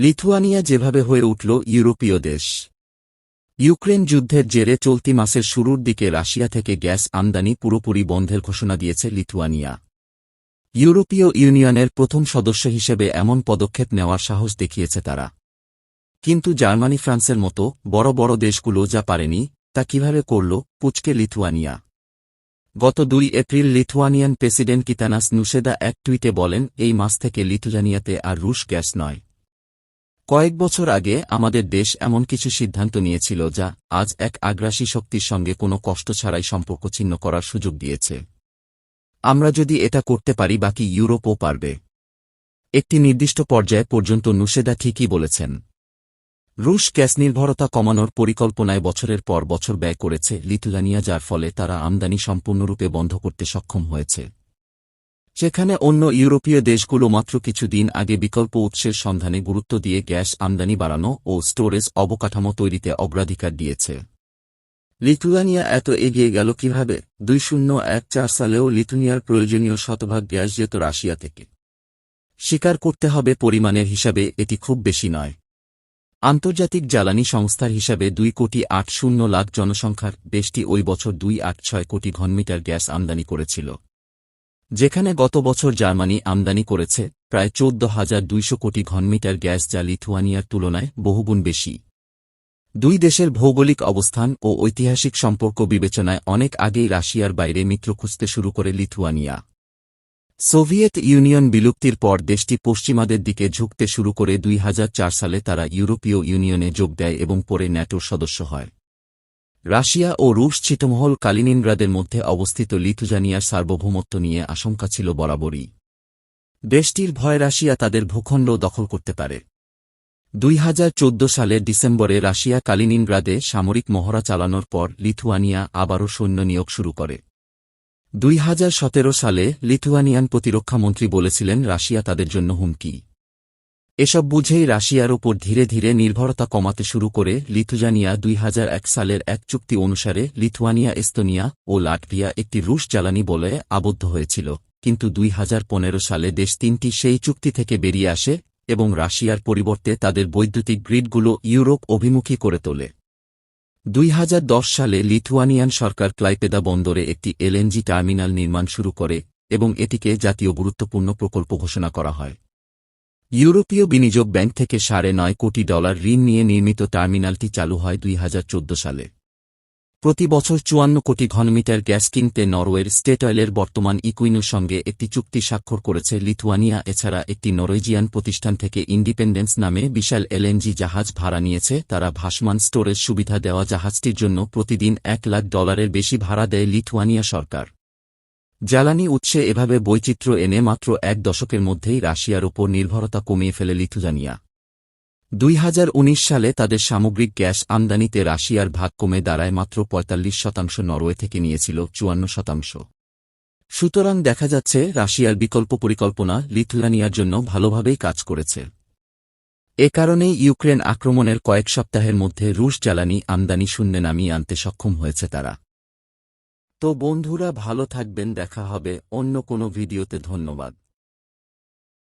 Lithuania যেভাবে হয়ে উঠল ইউরোপীয় দেশ। ইউক্রেন যুদ্ধের জেরে চলতি মাসের শুরুর দিকে রাশিয়া থেকে গ্যাস আমদানি পুরোপুরি বন্ধের ঘোষণা দিয়েছে লিথুয়ানিয়া। ইউরোপীয় ইউনিয়নের প্রথম সদস্য হিসেবে এমন পদক্ষেপ নেওয়ার সাহস দেখিয়েছে তারা। কিন্তু জার্মানি ফ্রান্সের মতো বড় বড় দেশগুলো যা পারেনি, তা কীভাবে করল, পুচকে লিথুয়ানিয়া। গত দুই April Lithuanian president Gitanas Nauseda এক টুইটে বলেন, এই মাস থেকে লিথুয়ানিয়াতে আর রুশ গ্যাস নয়। কয়েক বছর আগে আমাদের দেশ এমন কিছু সিদ্ধান্ত নিয়েছিল যা আজ এক আগ্রাসী শক্তির সঙ্গে কোনো কষ্ট ছাড়াই সম্পর্ক ছিন্ন করার সুযোগ দিয়েছে। আমরা যদি এটা করতে পারি বাকি ইউরোপও পারবে। একটি নির্দিষ্ট পর্যায় পর্যন্ত নুসেদা ঠিকই বলেছেন। রুশ গ্যাস নির্ভরতা কমানোর পরিকল্পনায় বছরের পর বছর ব্যয় করেছে লিথুয়ানিয়া, যার ফলে তারা আমদানি সম্পূর্ণরূপে বন্ধ করতে সক্ষম হয়েছে। সেখানে অন্য ইউরোপীয় দেশগুলো মাত্র কিছুদিন আগে বিকল্প উৎসের সন্ধানে গুরুত্ব দিয়ে গ্যাস আমদানি বাড়ানো ও স্টোরেজ অবকাঠামো তৈরিতে অগ্রাধিকার দিয়েছে। লিথুয়ানিয়া এত এগিয়ে গেল কীভাবে? দুই শূন্য এক চার সালেও লিথুনিয়ার প্রয়োজনীয় শতভাগ গ্যাস যেত রাশিয়া থেকে। স্বীকার করতে হবে পরিমাণের হিসাবে এটি খুব বেশি নয়। আন্তর্জাতিক জ্বালানি সংস্থার হিসাবে দুই কোটি আট শূন্য লাখ জনসংখ্যার দেশটি ওই বছর দুই আট ছয় কোটি ঘনমিটার গ্যাস আমদানি করেছিল। যেখানে গত বছর জার্মানি আমদানি করেছে, প্রায় চোদ্দ হাজার দুইশো কোটি ঘনমিটার গ্যাস যা লিথুয়ানিয়ার তুলনায় বহুগুণ বেশি। দুই দেশের ভৌগোলিক অবস্থান ও ঐতিহাসিক সম্পর্ক বিবেচনায় অনেক আগেই রাশিয়ার বাইরে মিত্র খুঁজতে শুরু করে লিথুয়ানিয়া। সোভিয়েত ইউনিয়ন বিলুপ্তির পর দেশটি পশ্চিমাদের দিকে ঝুঁকতে শুরু করে দুই হাজার চার সালে তারা ইউরোপীয় ইউনিয়নে যোগ দেয় এবং পরে ন্যাটোর সদস্য হয়। রাশিয়া ও রুশ ছিটমহল কালিনিনগ্রাদের মধ্যে অবস্থিত লিথুজানিয়ার সার্বভৌমত্ব নিয়ে আশঙ্কা ছিল বরাবরই। দেশটির ভয় রাশিয়া তাদের ভূখণ্ড দখল করতে পারে। দুই হাজার চোদ্দ সালের ডিসেম্বরে রাশিয়া কালিনিনগ্রাদে সামরিক মহড়া চালানোর পর লিথুয়ানিয়া আবারও সৈন্য নিয়োগ শুরু করে। দুই হাজার সতেরো সালে লিথুয়ানিয়ান প্রতিরক্ষামন্ত্রী বলেছিলেন, রাশিয়া তাদের জন্য হুমকি। এসব বুঝেই রাশিয়ার ওপর ধীরে ধীরে নির্ভরতা কমাতে শুরু করে লিথুজানিয়া দুই হাজার এক সালের এক চুক্তি অনুসারে লিথুয়ানিয়া, এস্তোনিয়া ও লাটভিয়া একটি রুশ জ্বালানি বলে আবদ্ধ হয়েছিল। কিন্তু দুই হাজার পনেরো সালে দেশ তিনটি সেই চুক্তি থেকে বেরিয়ে আসে এবং রাশিয়ার পরিবর্তে তাদের বৈদ্যুতিক গ্রিডগুলো ইউরোপ অভিমুখী করে তোলে। দুই হাজার দশ সালে লিথুয়ানিয়ান সরকার ক্লাইপেদা বন্দরে একটি এলএনজি টার্মিনাল নির্মাণ শুরু করে এবং এটিকে জাতীয় গুরুত্বপূর্ণ প্রকল্প ঘোষণা করা হয়। ইউরোপীয় বিনিয়োগ ব্যাংক থেকে সাড়ে নয় কোটি ডলার ঋণ নিয়ে নির্মিত টার্মিনালটি চালু হয় দুই হাজার চোদ্দ সালে। প্রতি বছর চুয়ান্ন কোটি ঘনমিটার গ্যাস কিনতে নরওয়ের স্টেট অয়েলের বর্তমান ইকুইনুর সঙ্গে একটি চুক্তি স্বাক্ষর করেছে লিথুয়ানিয়া, এছাড়া একটি নরওয়েজিয়ান প্রতিষ্ঠান থেকে ইন্ডিপেন্ডেন্স নামে বিশাল এলএনজি জাহাজ ভাড়া নিয়েছে। তারা ভাসমান স্টোরেজ সুবিধা দেওয়া জাহাজটির জন্য প্রতিদিন এক লাখ ডলারের বেশি ভাড়া দেয় লিথুয়ানিয়া সরকার। জ্বালানি উৎসে এভাবে বৈচিত্র্য এনে মাত্র এক দশকের মধ্যেই রাশিয়ার ওপর নির্ভরতা কমিয়ে ফেলে লিথুজানিয়া। দুই হাজার উনিশ সালে তাদের সামগ্রিক গ্যাস আমদানিতে রাশিয়ার ভাগ কমে দাঁড়ায় মাত্র পঁয়তাল্লিশ শতাংশ, নরওয়ে থেকে নিয়েছিল চুয়ান্ন শতাংশ। সুতরাং দেখা যাচ্ছে রাশিয়ার বিকল্প পরিকল্পনা লিথুয়ানিয়ার জন্য ভালোভাবেই কাজ করেছে। এ কারণেই ইউক্রেন আক্রমণের কয়েক সপ্তাহের মধ্যে রুশ জ্বালানি আমদানি শূন্যে নামিয়ে আনতে সক্ষম হয়েছে তারা। তো বন্ধুরা ভালো থাকবেন দেখা হবে অন্য কোনো ভিডিওতে ধন্যবাদ।